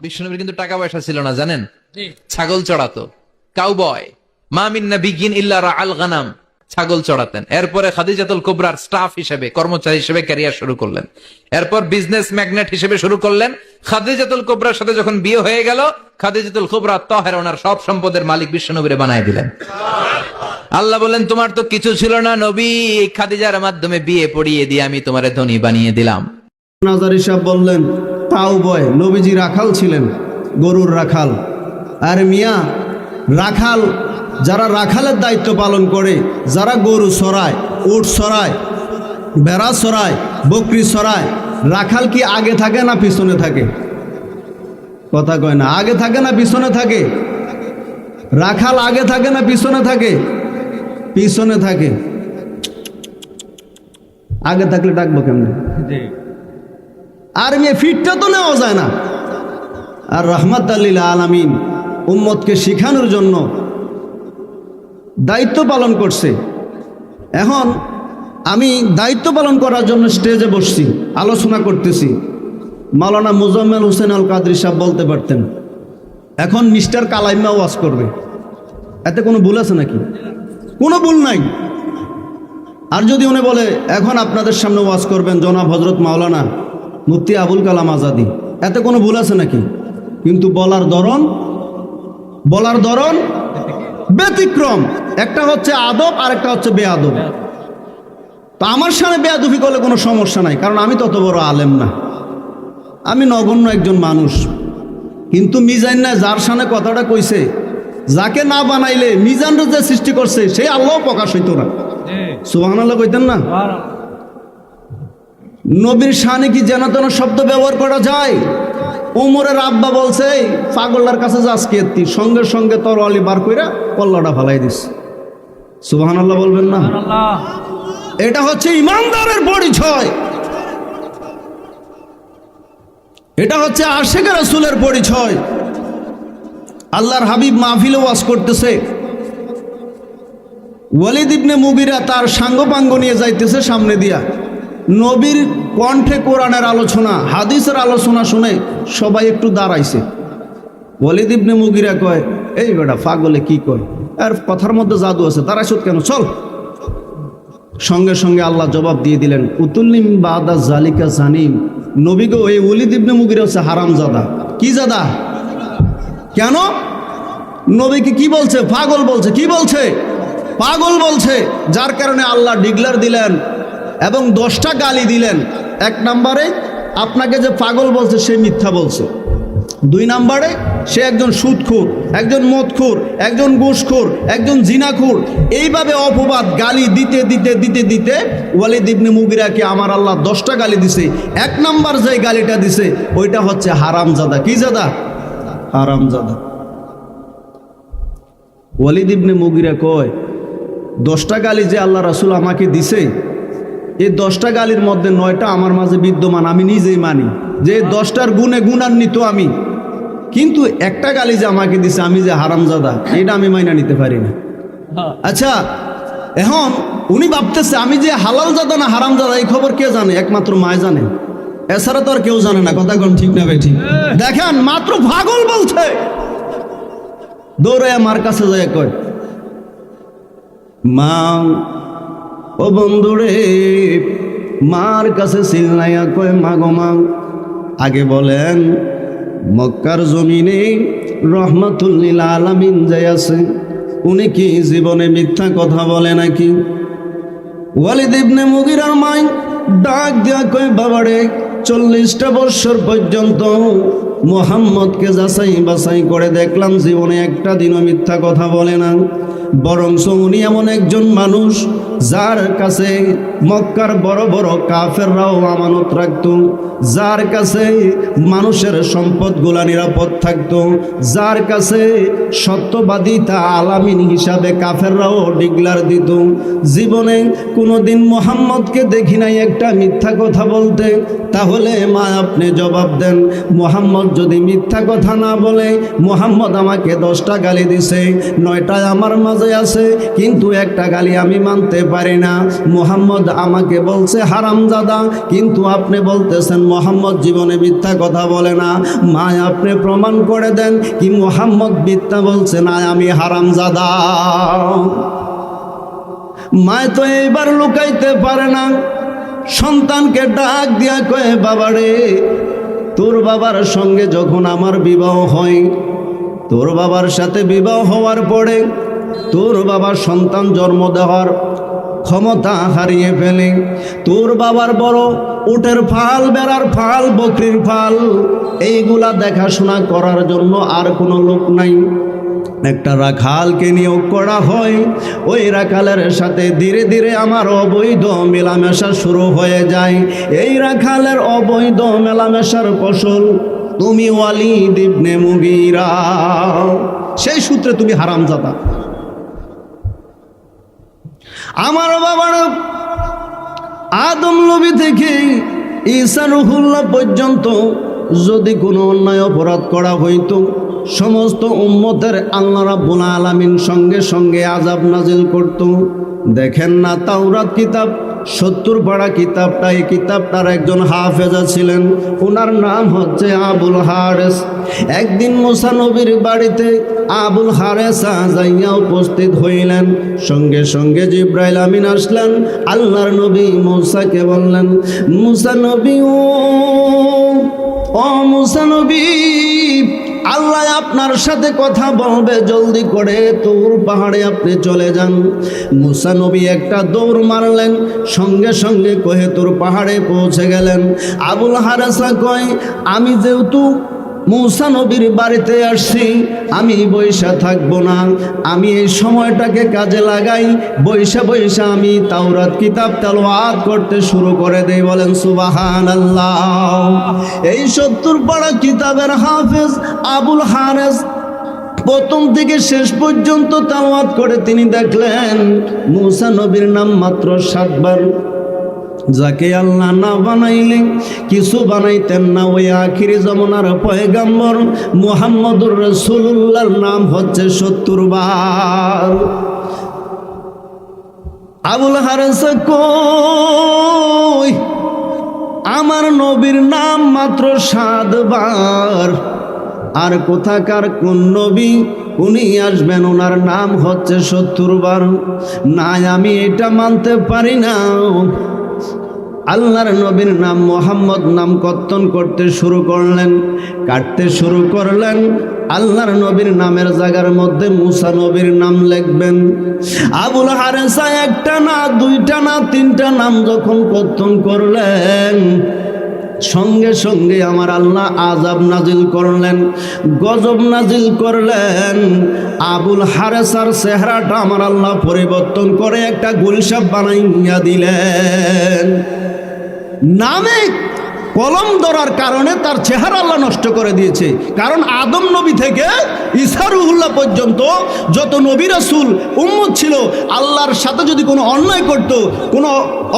বিষ্ণুনবীর কিন্তু টাকা পয়সা ছিল না জানেন? ছাগল চড়াতো। কাউবয় মামিন নাবিগিন ইল্লা আল গানাম। ছাগল চড়াতেন। এরপরে খাদিজাতুল কুবরার স্টাফ হিসেবে কর্মচারী হিসেবে ক্যারিয়ার শুরু করলেন। এরপর বিজনেস ম্যাগনেট হিসেবে শুরু করলেন। খাদিজাতুল কুবরার সাথে যখন বিয়ে হয়ে গেল খাদিজাতুল কুবরা তহের ওনার সব সম্পদের মালিক বিশ্বনবীরে বানায় দিলেন। আল্লাহ বলেন তোমার তো কিছু ছিল না নবী খাদিজার মাধ্যমে বিয়ে পড়িয়ে দিয়ে আমি তোমারে ধনী বানিয়ে দিলাম। নাজারি সাহেব বললেন তাও বয়, নবীজি রাখাল ছিলেন, গরুর রাখাল। আর মিয়া, রাখাল, যারা রাখালের দায়িত্ব পালন করে, যারা গরু সরায়, উট সরায় বেড়া সরায়, বকরি সরায়, রাখাল কি আগে থাকে না পিছনে থাকে? কথা কয় না, আগে থাকে না পিছনে থাকে? রাখাল আগে থাকে না পিছনে থাকে? পিছনে থাকে। আগে থাকলে ডাকবো কেমনে? আর মেয়ে ফিটটা তো নেওয়া যায় না। আর রহমত আল্লিল আলামিন উম্মতকে শিখানোর জন্য দায়িত্ব পালন করছে। এখন আমি দায়িত্ব পালন করার জন্য স্টেজে বসছি, আলোচনা করতেছি। মাওলানা মুজাম্মেল হোসেন আল কাদরি সাহেব বলতে পারতেন, এখন মিস্টার কালাইমা ওয়াজ করবে। এতে কোনো ভুল আছে নাকি? কোনো ভুল নাই। আর যদি উনি বলে, এখন আপনাদের সামনে ওয়াজ করবেন জনাব হজরত মাওলানা মুফতি আবুল কালাম আজাদি। এতে কোনো ভুল আছে নাকি? কিন্তু বলার ধরন বলার ধরন ব্যতিক্রম। একটা হচ্ছে আদব আর একটা হচ্ছে বেআদব তো আমার সামনে বেয়াদুফি করলে কোনো সমস্যা নাই কারণ আমি তত বড় আলেম না। আমি নগণ্য একজন মানুষ। কিন্তু মিজান না যার সামনে কথাটা কইছে যাকে না বানাইলে মিজানরা যে সৃষ্টি করছে সেই আল্লাহ প্রকাশ হইতো না। সুবাহান আল্লাহ কইতেন না? নবীর শানে কি যেন তেন শব্দ ব্যবহার করা যায়? ওমরের আব্বা বলছে "এই, পাগলার কাছে যাস কে তুই সঙ্গে সঙ্গে তোর অলি বার কইরা পল্লাটা ফালাই দিস। সুবাহান আল্লাহ বলবেন না? এটা হচ্ছে ইমানদারের পরিচয়। এটা হচ্ছে আশেখ রাসুলের পরিচয়। আল্লাহর হাবিব মাহফিলে ওয়াজ করতেছে। ওয়ালিদ ইবনে মুগিরা তার সাঙ্গপাঙ্গ নিয়ে যাইতেছে সামনে দিয়া। নবীর কণ্ঠে কোরআনের আলোচনা, হাদিসের আলোচনা শুনে সবাই একটু দাঁড়াইছে। ওয়ালিদ ইবনে মুগিরা কয়, এই বেটা পাগলে কি কয়? আর কথার মধ্যে জাদু আছে, দাঁড়াইছ কেন? চল। সঙ্গে সঙ্গে আল্লাহ জবাব দিয়ে দিলেন, উতুল্লিম বাদা জালিকা জানিম। নবী গো এই ওলিদ ইবনে মুগিরা হচ্ছে হারাম জাদা। কি জাদা? কেন? নবীকে কি বলছে? পাগল বলছে। কি বলছে? পাগল বলছে। যার কারণে আল্লাহ ডিগলার দিলেন। এবং দশটা গালি দিলেন। এক নম্বরে আপনাকে যে পাগল বলছে, সে মিথ্যা বলছে। দুই নম্বরে সে একজন সুদখোর, একজন মদখোর, একজন ঘুষখোর, একজন জিনাখোর। এইভাবে অপবাদ, গালি দিতে দিতে দিতে দিতে ওয়ালিদ ইবনে মুগিরাকে আমার আল্লাহ দশটা গালি দিছে। এক নাম্বার যে গালিটা দিছে, ওইটা হচ্ছে হারামজাদা। কি জাদা? হারামজাদা। ওয়ালিদ ইবনে মুগিরা কয়, দশটা গালি যে আল্লাহ রাসুল আমাকে দিছে এই দশটা গালির মধ্যে নয়টা আমার মাঝে বিদ্যমান আমি নিজেই মানি। যে দশটার গুণে গুণান্বিত আমি কিন্তু একটা গালি যে আমাকে দিছে আমি যে হারামজাদা এটা আমি মাইনা নিতে পারি না। আচ্ছা এখন উনি ভাবতেছে আমি যে হালাল জাদা না হারাম জাদা এই খবর কে জানে? একমাত্র মায় জানে। এছাড়া তো আর কেউ জানে না কথা কোন ঠিক না ঠিক। দেখেন মাত্র পাগল বলছে। দৌড়ে মার কাছে যায় কয় মা ও বন্ধুরে, মার কাছে সিলনাইয়া কয় মা গো মা। আগে বলেন, মক্কার জমিনে রহমাতুল্লিল আলামিন যাই আছে, উনি কি জীবনে মিথ্যা কথা বলে নাকি? ওয়ালিদ ইবনে মুগিরার মাই ডাক দিয়া কয়, বাবারে, চল্লিশটা বৎসর পর্যন্ত মোহাম্মদকে যাচাই বাছাই করে দেখলাম জীবনে একটা দিনও মিথ্যা কথা বলে না। বরং উনি এমন একজন মানুষ যার কাছে মক্কার বড় বড় কাফেররাও আমানত রাখত, যার কাছে মানুষের সম্পদগুলা নিরাপদ থাকত, যার কাছে সত্যবাদী তা আলামিন হিসাবে কাফেররাও ডিগলার দিত। জীবনে কোনোদিন মোহাম্মদকে দেখি নাই একটা মিথ্যা কথা বলতে। তাহলে মা আপনি জবাব দেন, মোহাম্মদ যদি মিথ্যা কথা না বলে, মোহাম্মদ আমাকে দশটা গালি দিছে নয়টা আমার মাঝে আছে, কিন্তু একটা গালি আমি মানতে পারি না। মোহাম্মদ আমাকে বলছে হারামজাদা কিন্তু আপনি বলতেছেন, মোহাম্মদ জীবনে মিথ্যা কথা বলে না। মা আপনি প্রমাণ করে দেন কি মোহাম্মদ মিথ্যা বলছে না, আমি হারামজাদা মায় তো এইবার লুকাইতে পারে না। সন্তানকে ডাক দিয়া কয়ে বাবারে তোর বাবার সঙ্গে যখন আমার বিবাহ হয়, তোর বাবার সাথে বিবাহ হওয়ার পরে তোর বাবা সন্তান জন্ম দেওয়ার ক্ষমতা হারিয়ে ফেলে। তোর বাবার বড় উটের ফাল, বেড়ার ফাল, বকরির ফাল, এইগুলা দেখাশোনা করার জন্য আর কোনো লোক নাই। একটা রাখালকে নিয়োগ করা হয়। ওই রাখালের সাথে ধীরে ধীরে আমার অবৈধ মেলামেশা শুরু হয়ে যায়। এই রাখালের অবৈধ মেলামেশার ফসল তুমি ওয়ালি দিবনে মুগিরা। সেই সূত্রে তুমি হারাম হারামজাদা। আমার বাবার আদম নবী থেকে ঈসা রহুল্লাহ পর্যন্ত যদি কোনো অন্যায় অপরাধ করা হইতো, সমস্ত উম্মতের আল্লাহ রাব্বুল আলামিন সঙ্গে সঙ্গে আজাব নাজিল করত। দেখেন না তাওরাত কিতাব। সত্তর পাড়া কিতাবটা এই কিতাবটার একজন হাফেজা ছিলেন। ওনার নাম হচ্ছে আবুল হারেস। একদিন মুসা নবীর বাড়িতে আবুল হারেসা যাইয়া উপস্থিত হইলেন। সঙ্গে সঙ্গে জিব্রাইল আমিন আসলেন। আল্লাহর নবী মুসাকে বললেন, মুসা নবী ও ও মুসা নবী আল্লাহ আপনার সাথে কথা বলবে, জলদি করে তোর পাহাড়ে আপনি চলে যান। মুসা নবী একটা দৌড় মারলেন, সঙ্গে সঙ্গে কহে, তোর পাহাড়ে পৌঁছে গেলেন। আবুল হারাসা কয়, আমি যেহেতু মুসা নবীর বাড়িতে আসছি, আমি বৈশা থাকব না। আমি এই সময়টাকে কাজে লাগাই, বৈশা বৈশা আমি তাওরাত, কিতাব তালোয়াত করতে শুরু করে দেই, বলেন সুবাহান আল্লাহ এই সত্তর পাড়া কিতাবের হাফেজ আবুল হারেস প্রথম থেকে শেষ পর্যন্ত তাওয়াত করে তিনি দেখলেন, মুসা নবীর নাম মাত্র সাতবার যাকে আল্লাহ না বানাইলে কিছু বানাইতেন না। ওই আখিরি জমনার পয়গাম্বর মুহাম্মদুর রসুল্লাহর নাম হচ্ছে সত্তর বার। আবুল হারেস কই? আমার নবীর নাম মাত্র সাতবার আর কোথাকার কোন নবী উনি আসবেন, ওনার নাম হচ্ছে সত্তর বার। না আমি এটা মানতে পারি না। আল্লাহর নবীর নাম মোহাম্মদ নাম কর্তন করতে শুরু করলেন, কাটতে শুরু করলেন। আল্লাহর নবীর নামের জায়গার মধ্যে মুসা নবীর নাম লিখবেন। আবুল হারেসা একটা না, দুইটা না, তিনটা নাম যখন কর্তন করলেন, সঙ্গে সঙ্গে আমার আল্লাহ আজাব নাজিল করলেন, গজব নাজিল করলেন। আবুল হারেসার চেহারাটা আমার আল্লাহ পরিবর্তন করে একটা গুলসাব বানাইয়া দিলেন। নামে কলম ধরার কারণে তার চেহারা আল্লাহ নষ্ট করে দিয়েছে। কারণ আদম নবী থেকে ইসারুহুল্লাহ পর্যন্ত যত নবী রাসুল উম্মত ছিল, আল্লাহর সাথে যদি কোনো অন্যায় করত, কোনো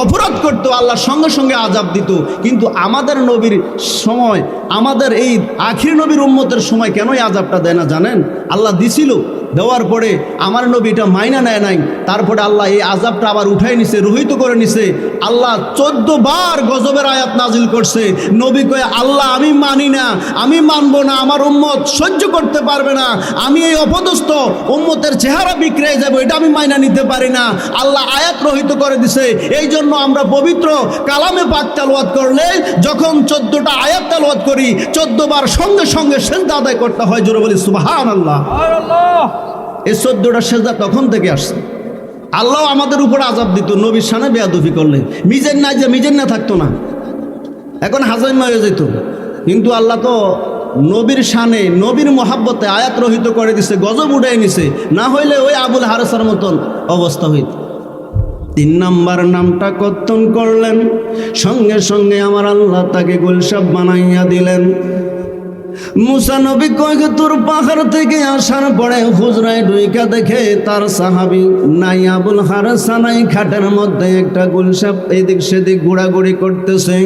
অপরাধ করত, আল্লাহর সঙ্গে সঙ্গে আজাব দিত। কিন্তু আমাদের নবীর সময়, আমাদের এই আখির নবীর উম্মতের সময় কেনই আজাবটা দেয় না জানেন? আল্লাহ দিছিল, দেওয়ার পরে আমার নবী এটা মাইনা নেয় নাই। তারপরে আল্লাহ এই আজাবটা আবার উঠাই নিছে, রোহিত করে নিছে। আল্লাহ চোদ্দ বার গজবের আয়াত নাজিল করছে। নবী কয়ে আল্লাহ আমি মানি না আমি মানবো না আমার উম্মত সহ্য করতে পারবে না আমি এই অপদস্থ উম্মতের চেহারা বিক্রয় যাব এটা আমি মাইনা নিতে পারি না। আল্লাহ আয়াত রহিত করে দিছে এই জন্য আমরা পবিত্র কালামে পাক তালওয়াত করলে যখন চোদ্দটা আয়াত তালওয়াত করি চোদ্দ বার সঙ্গে সঙ্গে সেজদা আদায় করতে হয়। জোরে বলি সুবাহান আল্লাহ এই চোদ্দটা সেজদা তখন থেকে আসছে। আল্লাহ আমাদের উপর আজাব দিত নবীর সানে বেয়াদফি করলে। মিজের না যে মিজের না থাকতো না। এখন হাজাইমা হয়ে যেত কিন্তু আল্লাহ তো নবীর শানে, নবীর মহাব্বতে আয়াত রহিত করে দিছে, গজব উঠাই নিছে। না হইলে ওই আবুল হারসার মতন অবস্থা হইত। তিন নাম্বার নামটা কর্তন করলেন। সঙ্গে সঙ্গে আমার আল্লাহ তাকে গোলসাপ বানাইয়া দিলেন। মুসা নবী কয়েক তোর পাহাড় থেকে আসার পরে হুজরায় ডুইকা দেখে তার সাহাবি নাই, আবুল হারেসা নাই, খাটের মধ্যে একটা গুলসাপ এদিক সেদিক ঘোরাঘুরি করতেছে।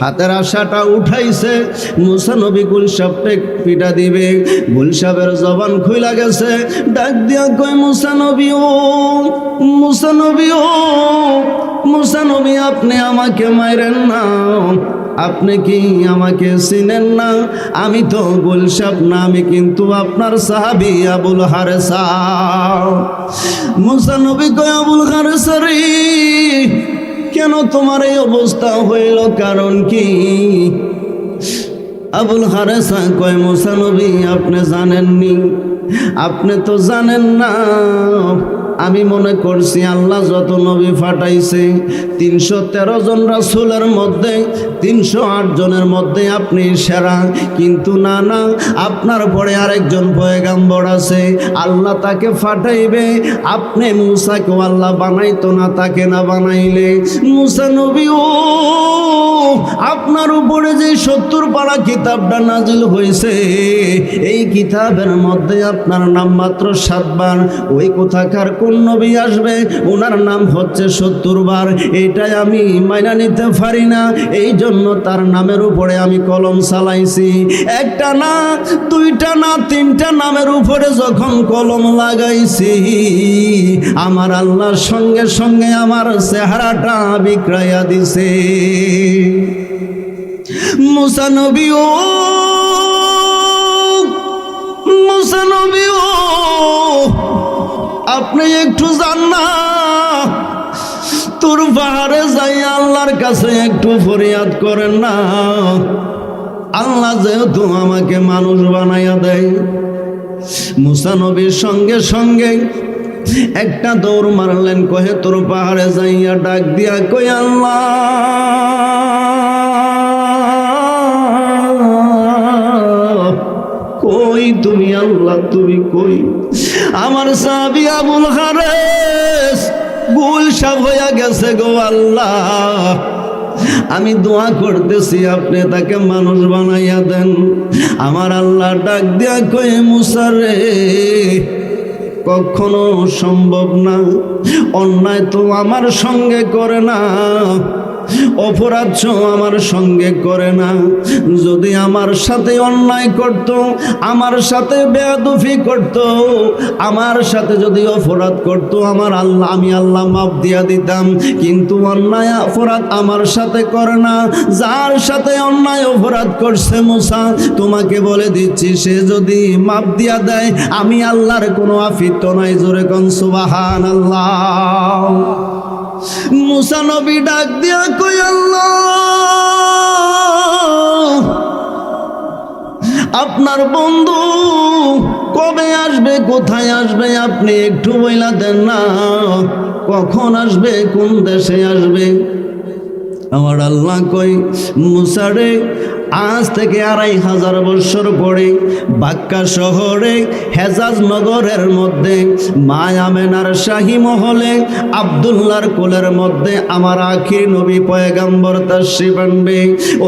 হাতের আশাটা উঠাইছে। মুসা নবী গুলসাপটা পিটা দিবে। গুলসাপের জবান খুইলা গেছে। ডাক দিয়া কয়, মুসা নবী ও, মুসা নবী ও, মুসা নবী, আপনি আমাকে মাইরেন না। আপনি কি আমাকে চিনেন না? আমি তো গুলশাব না, আমি কিন্তু আপনার সাহাবি আবুল হারেসা। মুসা নবী কয়, আবুল হারেসা রে, কেন তোমার এই অবস্থা হইল? কারণ কি? আবুল হারেসা কয়, মুসা নবী, আপনি জানেননি? আপনি তো জানেন না। আমি মনে করছি আল্লাহ যত নবী ফাটাইছে, তিনশো তেরো জন রাসুলের মধ্যে, তিনশো আট জনের মধ্যে আপনি সেরা। কিন্তু না না, আপনার পরে আরেকজন পয়গাম্বর আছে। আল্লাহ তাকে ফাটাইবে, আপনি মুসাকেও আল্লাহ বানাইতো না, তাকে না বানাইলে। মুসা নবী, ও, আপনার উপরে যে সত্তর পাড়া কিতাবটা নাজিল হয়েছে, এই কিতাবের মধ্যে আপনার নাম মাত্র সাতবার, ওই কোথাকার কোন নবী আসবে? ওনার নাম হচ্ছে সত্তর বার। এটাই আমি মাইনা নিতে পারি না। এই জন্য তার নামের উপরে আমি কলম চালাইছি। একটা না, দুইটা না, তিনটা নামের উপরে যখন কলম লাগাইছি, আমার আল্লাহর সঙ্গে সঙ্গে আমার চেহারাটা বিক্রয়া দিছে। মুসানবী ও মুসানবী ও আপনি একটু যান না। তোর পাহাড়ে যাই, আল্লাহর কাছে একটু ফরিয়াদ করেন না। আল্লাহ যেহেতু আমাকে মানুষ বানাইয়া দেয় মুসানবীর সঙ্গে সঙ্গে একটা দৌড় মারলেন, কহে, তোর পাহাড়ে যাইয়া ডাক দিয়া কই আল্লাহ? কই তুমি আল্লাহ, তুমি কই? আমার সাবি আবুল হারেস গুল সাব হইয়া গেছে গো আল্লাহ। আমি দোয়া করতেছি, আপনি তাকে মানুষ বানাইয়া দেন। আমার আল্লাহ ডাক দিয়া কয়ে মুসারে কখনো সম্ভব না, অন্যায় তো আমার সঙ্গে করে না। অপরাধ আমার সঙ্গে করে না। যদি আমার সাথে অন্যায় করত, আমার সাথে বেয়াদুফি করত, আমার সাথে যদি অপরাধ করত, আমার আল্লাহ, আমি আল্লাহ মাপ দিয়া দিতাম। কিন্তু অন্যায় অপরাধ আমার সাথে করে না। যার সাথে অন্যায় অপরাধ করছে মুসা, তোমাকে বলে দিচ্ছি, সে যদি মাপ দিয়া দেয়, আমি আল্লাহর কোনো আফিত্ব নাই। জোরে কন সুবাহান আল্লাহ মুসা নবী ডাক দিয়া কই আল্লাহ, আপনার বন্ধু কবে আসবে, কোথায় আসবে, আপনি একটু বইলা দেন না। কখন আসবে, কোন দেশে আসবে? আমার আল্লাহ কই মুসারে আজ থেকে আড়াই হাজার বছর পরে বাক্কা শহরে হেজাজ নগরের মধ্যে মায়ামেনার শাহী মহলে আবদুল্লার কোলের মধ্যে আমার আখির নবী পয়গাম্বর তার শিবানবে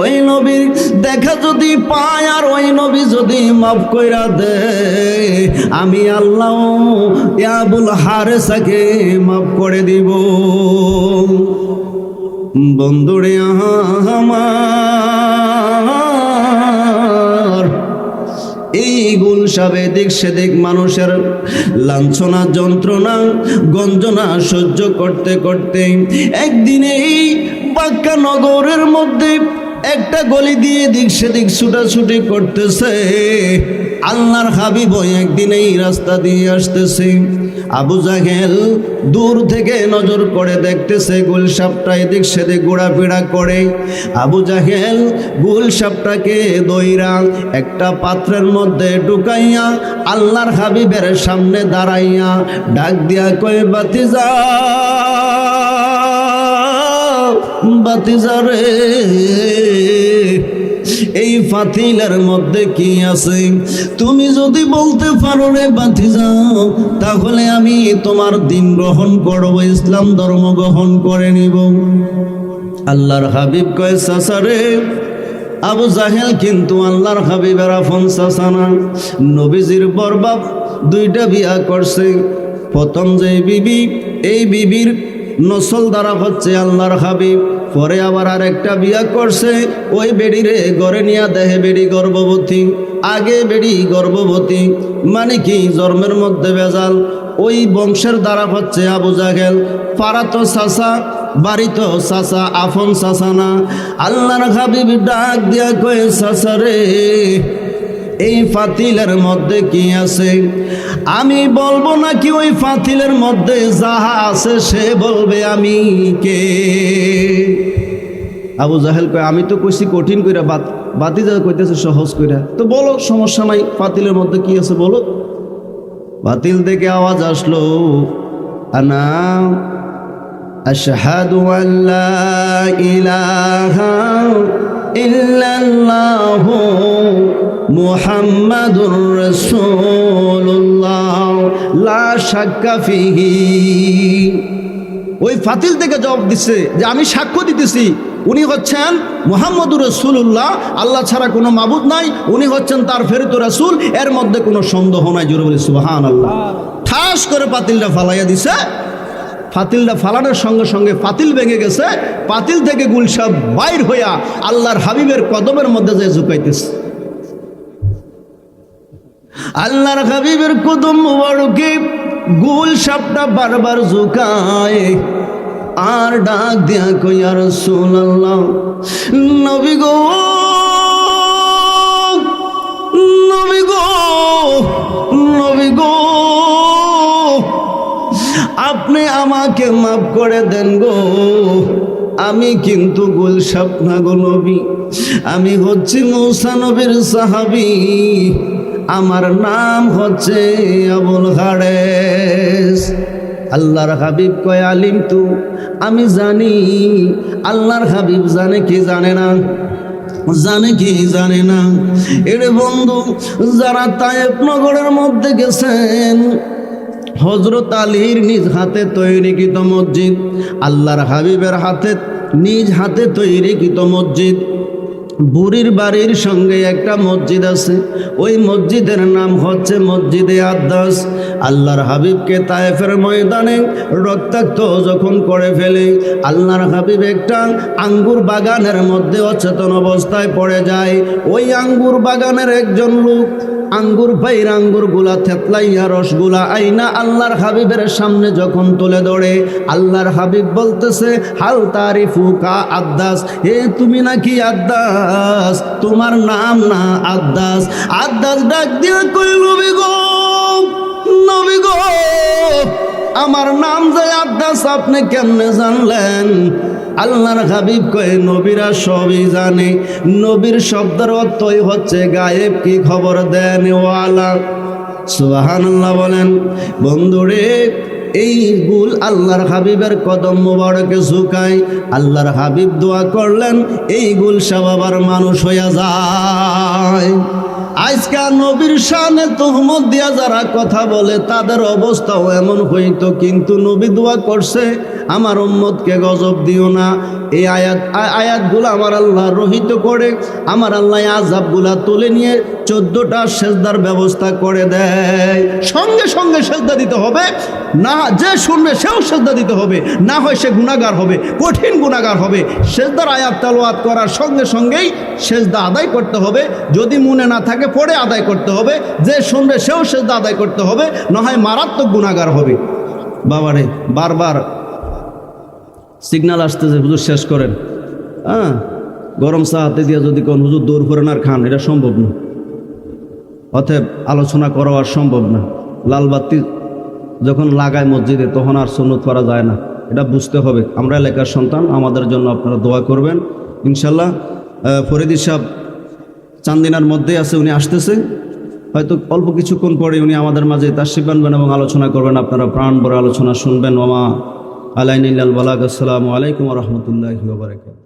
ওই নবীর দেখা যদি পায় আর ওই নবী যদি মাফ কইরা দে। আমি আল্লাহ ইয়াবুল হারেসাকে মাফ করে দিব। বন্ধুরে আমার। এই গুলসাবে দিক সেদিক মানুষের লাঞ্ছনা, যন্ত্রণা, গঞ্জনা সহ্য করতে করতে একদিনে এই বাক্কা নগরের মধ্যে একটা গলি দিয়ে দিক সেদিক ছুটাছুটি করতেছে। আল্লাহর হাবিব একদিন এই রাস্তা দিয়ে আসতেছে। আবু জাহেল দূর থেকে নজর করে দেখতেছে গুলসাপটা এদিক সেদিক ঘোরাফেরা করে। আবু জাহেল গুলসাপটাকে দইরা একটা পাত্রের মধ্যে ঢুকাইয়া আল্লাহর হাবিবের সামনে দাঁড়াইয়া ডাক দিয়া কয়ে বাতি যা বাতিজা রে এই ফাতিলের মধ্যে কি আছে? তুমি যদি বলতে পারো রে বাতি যাও তাহলে আমি তোমার দিন গ্রহণ করব, ইসলাম ধর্ম গ্রহণ করে নিব। আল্লাহর হাবিব কয় সাসারে আবু জাহেল কিন্তু আল্লাহর হাবিবের আফন সাসানা নবীজির বরবাব দুইটা বিয়া করছে। প্রথম যে বিবি, এই বিবির নসল দ্বারা হচ্ছে আল্লাহর হাবিব। পরে আবার আরেকটা বিয়া করছে। ওই বেডিরে গড়ে নিয়া দেহে বেডি গর্ভবতী। আগে বেডি গর্ভবতী। মানে কি, জন্মের মধ্যে বেজাল ওই বংশের দ্বারা হচ্ছে আবু জাহেল। পারাতো সাসা বাড়িতো সাসা আফন সাসা না। আল্লাহর ডাক দিয়া কয়ে সাসা রে, এই ফাতিলের মধ্যে কি আছে? আমি বলব নাকি ওই ফাতিলের মধ্যে যাহা আছে সে বলবে আমি কে? আবু জাহেল কয়, আমি তো কইছি কঠিন কইরা, বাত বাতি যা কইতেছে সহজ কইরা। তো বলো, সমস্যা নাই, ফাতিলের মধ্যে কি আছে বলো? বাতিল থেকে আওয়াজ আসলো, আনা আশহাদু আল্লা ইলাহা ইল্লাল্লাহু মুহাম্মাদুর রাসূলুল্লাহ, লা শাক্কা ফিহি। ওই ফাতিল থেকে জবাব দিচ্ছে যে, আমি সাক্ষ্য দিতেছি, উনি হচ্ছেন মোহাম্মদুর রসুল্লাহ আল্লাহ ছাড়া কোনো মাবুদ নাই, উনি হচ্ছেন তার ফেরিত রাসূল, এর মধ্যে কোনো সন্দেহ নাই, জোরে বলি সুবাহান আল্লাহ ঠাস করে পাতিলটা ফালাইয়া দিছে। ফাতিলটা ফালানোর সঙ্গে সঙ্গে পাতিল ভেঙে গেছে। পাতিল থেকে গুলসাব বাইর হইয়া আল্লাহর হাবিবের কদমের মধ্যে যে ঝুঁকাইতেছে। আল্লাহর হাবিবের কদম মুবারকে গুল সাপটা বারবার ঝুঁকায়। আর ডাক দিয়া কইয়া রাসূলুল্লাহ, নবী গো নবী গো নবী গো, আপনি আমাকে মাফ করে দেন গো। আমি কিন্তু গুলসাপ না গো নবী, আমি হচ্ছি মৌসা নবীর সাহাবি। আমার নাম হচ্ছে আবুল হারেস। আল্লাহর হাবিব কয়, আলিম তু, আমি জানি। আল্লাহর হাবিব জানে কি জানে না? জানে কি জানে না? এরে বন্ধু, যারা তায়েব নগরের মধ্যে গেছেন হজরত আলীর নিজ হাতে তৈরিকৃত মসজিদ, আল্লাহর হাবিবের হাতে, নিজ হাতে তৈরিকৃত মসজিদ বুড়ির বাড়ির সঙ্গে একটা মসজিদ আছে। ওই মসজিদের নাম হচ্ছে মসজিদে আদাস আল্লাহর হাবিবকে তায়েফের ময়দানে রক্তাক্ত যখন করে ফেলে, আল্লাহর হাবিব একটা আঙ্গুর বাগানের মধ্যে অচেতন অবস্থায় পড়ে যায়। ওই আঙ্গুর বাগানের একজন লোক আঙ্গুর পাইর আঙ্গুরগুলা থেতলাইয়া রসগুলা আইনা আল্লাহর হাবিবের সামনে যখন তুলে ধরে, আল্লাহর হাবিব বলতেছে, হাল তারিফু কা আদাস হে তুমি নাকি আদাস তোমার নাম না আদাস আদাস ডাক দিয়ে কই নবী গো নবী গো, আমার নাম যে আদাস আপনি কেমনে জানলেন? আল্লাহর হাবিব কয়ে, নবীরা সবই জানে। নবীর শব্দের অর্থই হচ্ছে গায়েব কি খবর দেন ওয়ালা সুবহানাল্লাহ বলেন, বন্ধুরে, এই গুল আল্লাহর হাবিবের কদম মোবারকে ঝুঁকায় আল্লাহর হাবিব দোয়া করলেন, এই গুল সবাবার মানুষ হইয়া যায়। আজকা নবীর সামনে তোহমত দিয়া যারা কথা বলে, তাদের অবস্থাও এমন হইতো, কিন্তু নবী দোয়া করছে, আমার উম্মতকে গজব দিও না। এই আয়াত আয়াতগুলো আমার আল্লাহ রহিত করে, আমার আল্লাহ আজাবগুলা তুলে নিয়ে চোদ্দটা সেজদার ব্যবস্থা করে দেয়। সঙ্গে সঙ্গে সেজদা দিতে হবে। না, যে শুনবে সেও সেজদা দিতে হবে। না হয় সে গুণাগার হবে, কঠিন গুণাগার হবে। সেজদার আয়াত তালোয়াত করার সঙ্গে সঙ্গেই সেজদা আদায় করতে হবে। যদি মনে না থাকে পরে আদায় করতে হবে। যে শুনবে সেও সেজদা আদায় করতে হবে না হয় মারাত্মক গুণাগার হবে। বাবারে, বারবার সিগন্যাল আসতেছে হুজুর শেষ করেন। হ্যাঁ গরম চা হাতে দিয়ে যদি কোন হুজুর দৌড় করেন আর খান, এটা সম্ভব না। অতএব আলোচনা করা আর সম্ভব না। লাল বাতি যখন লাগায় মসজিদে, তখন আর সুন্নত করা যায় না। এটা বুঝতে হবে। আমরা এলাকার সন্তান, আমাদের জন্য আপনারা দোয়া করবেন। ইনশাল্লাহ ফরিদি সাহেব চান্দিনার মধ্যে আছে, উনি আসতেছে। হয়তো অল্প কিছুক্ষণ পরে উনি আমাদের মাঝে তাশরিফ আনবেন এবং আলোচনা করবেন। আপনারা প্রাণ ভরে আলোচনা শুনবেন। মামা আলাইন বালাক আসসালামু আলাইকুম রহমতুল্লাহ